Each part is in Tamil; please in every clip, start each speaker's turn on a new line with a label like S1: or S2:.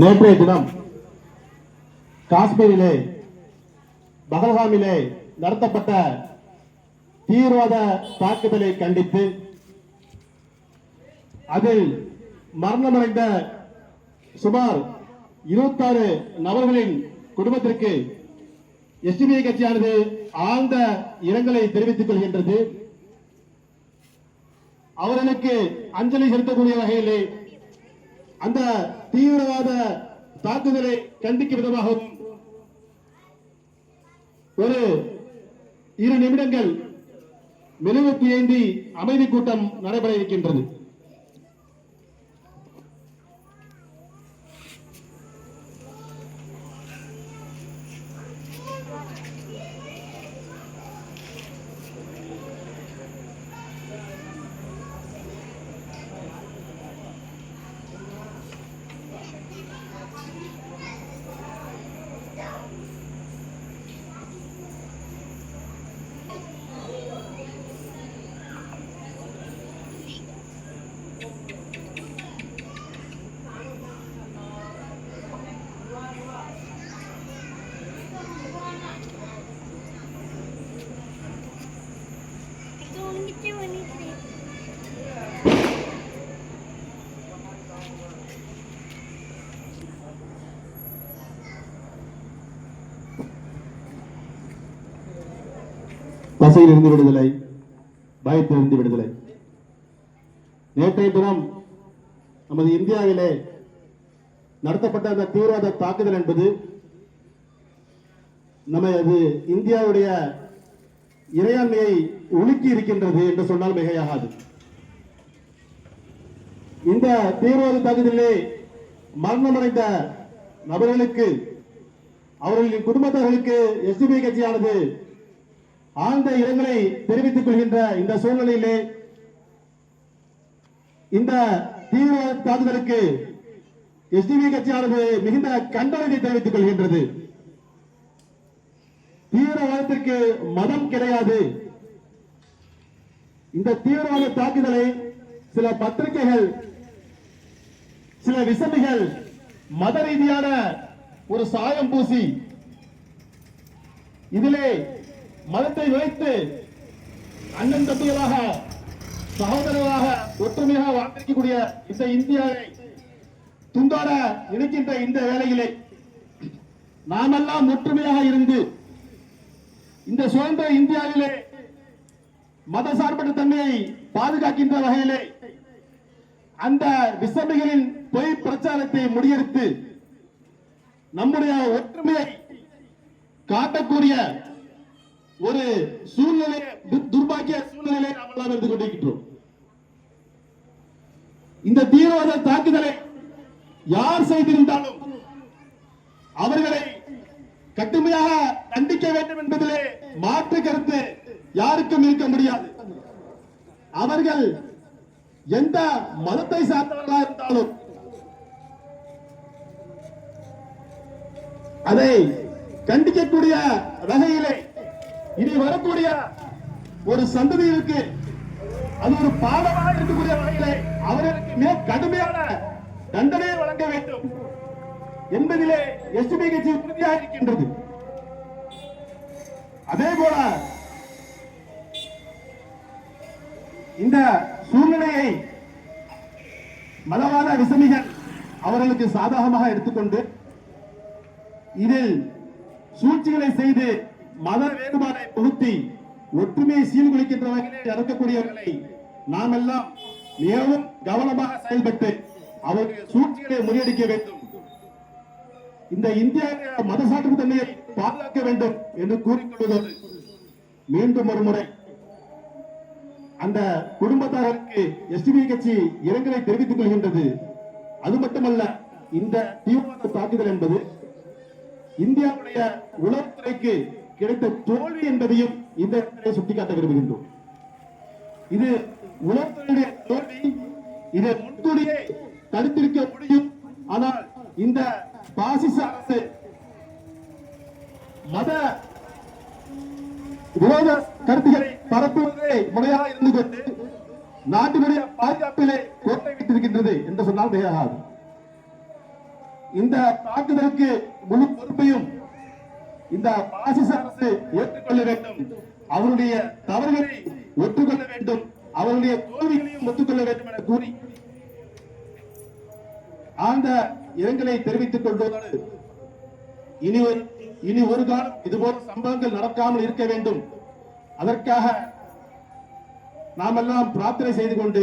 S1: நேற்றைய தினம் காஷ்மீரிலே பகல்காமிலே நடத்தப்பட்ட தீவிரவாத தாக்குதலை கண்டித்து அதில் மரணமடைந்த சுமார் 26 நபர்களின் குடும்பத்திற்கு எஸ்டிபிஐ கட்சியானது ஆழ்ந்த இரங்கலை தெரிவித்துக் கொள்கின்றது. அவர்களுக்கு அஞ்சலி செலுத்தக்கூடிய வகையிலே அந்த தீவிரவாத தாக்குதலை கண்டிக்கும் விதமாகவும் ஒரு இரு நிமிடங்கள் மெழுகுத்தி ஏந்தி அமைதி கூட்டம் நடைபெற இருக்கின்றது. இருந்து விடுதலை பயத்திலிருந்து விடுதலை. நேற்றைய தினம் நமது இந்தியாவிலே நடத்தப்பட்ட அந்த தீவிரவாத தாக்குதல் என்பது நமது இந்தியாவுடைய இறையாண்மையை உலுக்கி இருக்கின்றது என்று சொன்னால் மிகையாகாது. இந்த தீவிரவாத தாக்குதலிலே மரணமடைந்த நபர்களுக்கு அவர்களின் குடும்பத்தார்களுக்கு எஸ்டிபி கட்சியானது ஆழ்ந்த இரங்கலை தெரிவித்துக் கொள்கின்ற இந்த சூழ்நிலையிலே இந்த தீவிரவாத தாக்குதலுக்கு எஸ்டிபி கட்சியானது மிகுந்த கண்டனத்தை தெரிவித்துக் கொள்கின்றது. தீவிரவாதத்திற்கு மதம் கிடையாது. இந்த தீவிரவாத தாக்குதலை சில பத்திரிகைகள் சில விசமிகள் மத ரீதியான ஒரு சாயம் பூசி இதிலே மதத்தை வைத்து அண்ணன் தம்பிகளாக சகோதரர்களாக ஒற்றுமையாக வாழ்ந்திருக்கக்கூடிய இந்த இந்தியாவை துண்டாட நினைக்கின்ற இந்த வேலையிலே நாமெல்லாம் ஒற்றுமையாக இருந்து இந்த சுதந்திர இந்தியாவிலே மதசார்பற்ற தன்மையை பாதுகாக்கின்ற வகையிலே அந்த விசமிகளின் பொய் பிரச்சாரத்தை முடியெடுத்து நம்முடைய ஒற்றுமையை காட்டக்கூடிய ஒரு சூழ்நிலை துர்பாக்கிய சூழ்நிலை நாம் எல்லாம் இருந்து கொண்டிருக்கின்றோம். இந்த தீவிரவாத தாக்குதலை யார் செய்திருந்தாலும் அவர்களை கடுமையாக தண்டிக்க வேண்டும் என்பதிலே மாற்று கருத்து யாருக்கும் இருக்க முடியாது. அவர்கள் எந்த மதத்தை சார்ந்தவர்களாக இருந்தாலும் அதை கண்டிக்கக்கூடிய வகையிலே இனி வரக்கூடிய ஒரு சந்ததியிற்கு அது ஒரு பாடமாக இருக்கக்கூடிய வகையிலே அவர்களுக்கு மிக கடுமையான தண்டனையை வழங்க வேண்டும் என்பதிலே எஸ்டிபி கட்சி உறுதியாக இருக்கின்றது. அதே போல இந்த சூழ்நிலையை மதவாத விசமிகள் அவர்களுக்கு சாதகமாக எடுத்துக்கொண்டு இதில் சூழ்ச்சிகளை செய்து மத வேறுபாடை புகுத்தி ஒற்றுமையை சீர்குலைக்கின்ற வகையில் நடக்கக்கூடியவர்களை நாம் எல்லாம் மிகவும் கவனமாக செயல்பட்டு அவர்கள் சூழ்ச்சிகளை முறியடிக்க வேண்டும். இந்த இந்தியாவுடைய மதசார்பு தன்மையை பாதுகாக்க வேண்டும் என்று கூறிக்கொள்வதோடு மீண்டும் ஒரு முறை அந்த குடும்பத்தாருக்கு எஸ்டிபி கட்சி இரங்கலை தெரிவித்துக் கொள்கின்றது. அது மட்டுமல்ல இந்த தீவிரவாத தாக்குதல் என்பது இந்தியாவுடைய உளவுத்துறைக்கு கிடைத்த தோல்வி என்பதையும் இந்த இடத்திலே சுட்டிக்காட்ட விரும்புகின்றோம். இது உலகத்தினுடைய தோல்வி இதை முன்கூடியே தடுத்திருக்க முடியும். ஆனால் இந்த பாசிச அரசு மத விரோத கருத்துக்களை பரப்புவதே முறையாக இருந்து கொண்டு நாட்டினுடைய பாதுகாப்பிலே கோட்டை வைத்திருக்கின்றது என்று சொன்னால் மிகையாகாது இந்த தாக்குதலுக்கு முழு பொறுப்பையும் இந்த பாசிச அரசு ஏற்றுக்கொள்ள வேண்டும். அவருடைய தவறுகளை ஒற்றுக்கொள்ள வேண்டும். அவருடைய தோல்விகளையும் ஒத்துக்கொள்ள வேண்டும் என கூறி ஆழ்ந்த இரங்கலை தெரிவித்துக் கொள்வதோடு இனி ஒரு இனி ஒரு காலம் இதுபோல் சம்பவங்கள் நடக்காமல் இருக்க வேண்டும். அதற்காக நாமெல்லாம் பிரார்த்தனை செய்து கொண்டு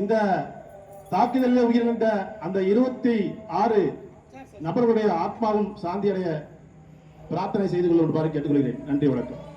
S1: இந்த தாக்குதலில் உயிரிழந்த அந்த இருபத்தி ஆறு நபர்களுடைய ஆத்மாவும் சாந்தி அடைய பிரார்த்தனை செய்து கொள்ளுமாறு கேட்டுக்கொள்கிறேன். நன்றி வணக்கம்.